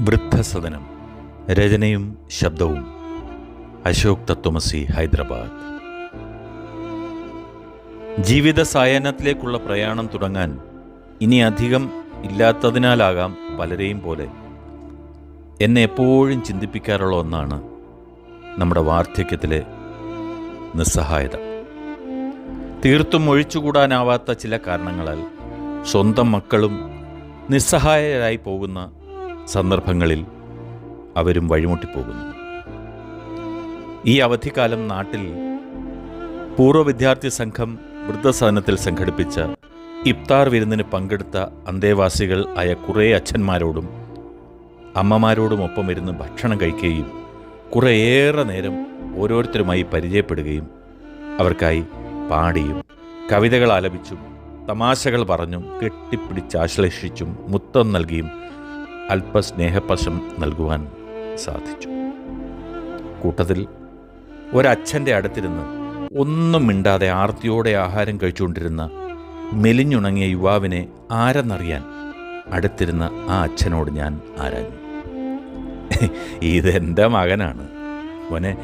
വൃദ്ധസദനം രചനയും ശബ്ദവും അശോക് തത്വമസി ഹൈദരാബാദ്. ജീവിത സായാഹ്നത്തിലേക്കുള്ള പ്രയാണം തുടങ്ങാൻ ഇനി അധികം ഇല്ലാത്തതിനാലാകാം പലരെയും പോലെ എന്നെ എപ്പോഴും ചിന്തിപ്പിക്കാറുള്ള ഒന്നാണ് നമ്മുടെ വാർദ്ധക്യത്തിലെ നിസ്സഹായത. തീർത്തും ഒഴിച്ചുകൂടാനാവാത്ത ചില കാരണങ്ങളാൽ സ്വന്തം മക്കളും നിസ്സഹായരായി പോകുന്ന സന്ദർഭങ്ങളിൽ അവരും വഴിമുട്ടിപ്പോകുന്നു. ഈ അവധിക്കാലം നാട്ടിൽ പൂർവ വിദ്യാർത്ഥി സംഘം വൃദ്ധസദനത്തിൽ സംഘടിപ്പിച്ച ഇഫ്താർ വിരുന്നിന് പങ്കെടുത്ത അന്തേവാസികൾ ആയ കുറേ അച്ഛന്മാരോടും അമ്മമാരോടുമൊപ്പം ഇരുന്ന് ഭക്ഷണം കഴിക്കുകയും കുറേയേറെ നേരം ഓരോരുത്തരുമായി പരിചയപ്പെടുകയും അവർക്കായി പാടിയും കവിതകൾ ആലപിച്ചും തമാശകൾ പറഞ്ഞും കെട്ടിപ്പിടിച്ച് ആശ്ലേഷിച്ചും മുത്തം നൽകിയും അല്പസ്നേഹപശം നൽകുവാൻ സാധിച്ചു. കൂട്ടത്തിൽ ഒരച്ഛന്റെ അടുത്തിരുന്ന് ഒന്നും മിണ്ടാതെ ആർത്തിയോടെ ആഹാരം കഴിച്ചുകൊണ്ടിരുന്ന മെലിഞ്ഞുണങ്ങിയ യുവാവിനെ ആരെന്നറിയാൻ അടുത്തിരുന്ന ആ അച്ഛനോട് ഞാൻ ആരാഞ്ഞു. ഇതെന്റെ മകനാണ്. മോനെ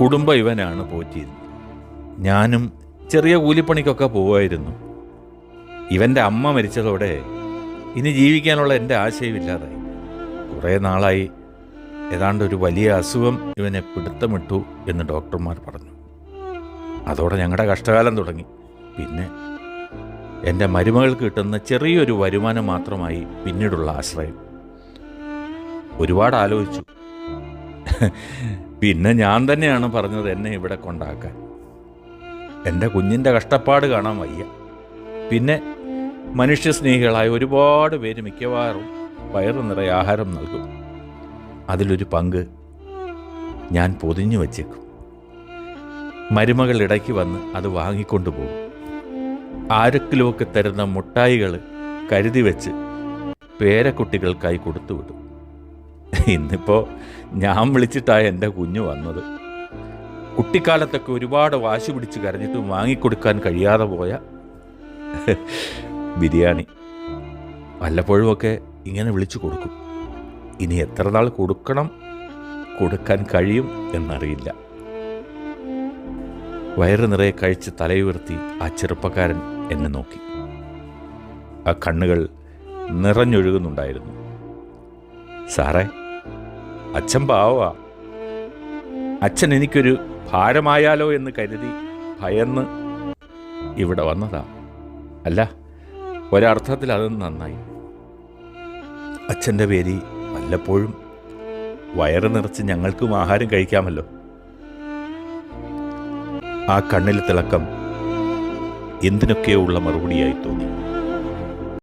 കുടുംബ ഇവനാണ് പോറ്റിയിരുന്നത് ഞാനും ചെറിയ കൂലിപ്പണിക്കൊക്കെ പോവായിരുന്നു. ഇവന്റെ അമ്മ മരിച്ചതോടെ ഇനി ജീവിക്കാനുള്ള എന്റെ ആശയമില്ലാതായി. കുറേ നാളായി. ഏതാണ്ട് ഒരു വലിയ അസുഖം ഇവനെ പിടുത്തമിട്ടു എന്ന് ഡോക്ടർമാർ പറഞ്ഞു. അതോടെ ഞങ്ങളുടെ കഷ്ടകാലം തുടങ്ങി. പിന്നെ എന്റെ മരുമകൾക്ക് കിട്ടുന്ന ചെറിയൊരു വരുമാനം മാത്രമായി പിന്നീടുള്ള ആശ്രയം. ഒരുപാട് ആലോചിച്ചു. പിന്നെ ഞാൻ തന്നെയാണ് പറഞ്ഞത് എന്നെ ഇവിടെ കൊണ്ടാക്കാൻ. എന്റെ കുഞ്ഞിന്റെ കഷ്ടപ്പാട് കാണാൻ വയ്യ. പിന്നെ മനുഷ്യസ്നേഹികളായ ഒരുപാട് പേര് മിക്കവാറും വയറു നിറയെ ആഹാരം നൽകും. അതിലൊരു പങ്ക് ഞാൻ പൊതിഞ്ഞു വച്ചേക്കും. മരുമകൾ ഇടയ്ക്ക് വന്ന് അത് വാങ്ങിക്കൊണ്ടു പോകും. ആരക്കിലുമൊക്കെ തരുന്ന മുട്ടായികൾ കരുതി വെച്ച് പേരക്കുട്ടികൾക്കായി കൊടുത്തു വിടും. ഇന്നിപ്പോൾ ഞാൻ വിളിച്ചിട്ടാണ് എന്റെ കുഞ്ഞു വന്നത്. കുട്ടിക്കാലത്തൊക്കെ ഒരുപാട് വാശി പിടിച്ച് കരഞ്ഞിട്ട് വാങ്ങിക്കൊടുക്കാൻ കഴിയാതെ പോയ ബിരിയാണി. വല്ലപ്പോഴുമൊക്കെ ഇങ്ങനെ വിളിച്ചു കൊടുക്കും. ഇനി എത്ര നാൾ കൊടുക്കണം? കൊടുക്കാൻ കഴിയും എന്നറിയില്ല. വയറ് നിറയെ കഴിച്ച് തലയുയർത്തി ആ ചെറുപ്പക്കാരൻ എന്നെ നോക്കി. ആ കണ്ണുകൾ നിറഞ്ഞൊഴുകുന്നുണ്ടായിരുന്നു. സാറേ അച്ഛൻ പാവാ അച്ഛൻ എനിക്കൊരു ഭാരമായാലോ എന്ന് കരുതി ഭയന്ന് ഇവിടെ വന്നതാ. അല്ല ഒരർത്ഥത്തിൽ അത് നന്നായി. അച്ഛന്റെ പേരി വല്ലപ്പോഴും വയറ് നിറച്ച് ഞങ്ങൾക്കും ആഹാരം കഴിക്കാമല്ലോ. ആ കണ്ണിലെ തിളക്കം എന്തിനൊക്കെയോ ഉള്ള മറുപടിയായി തോന്നി.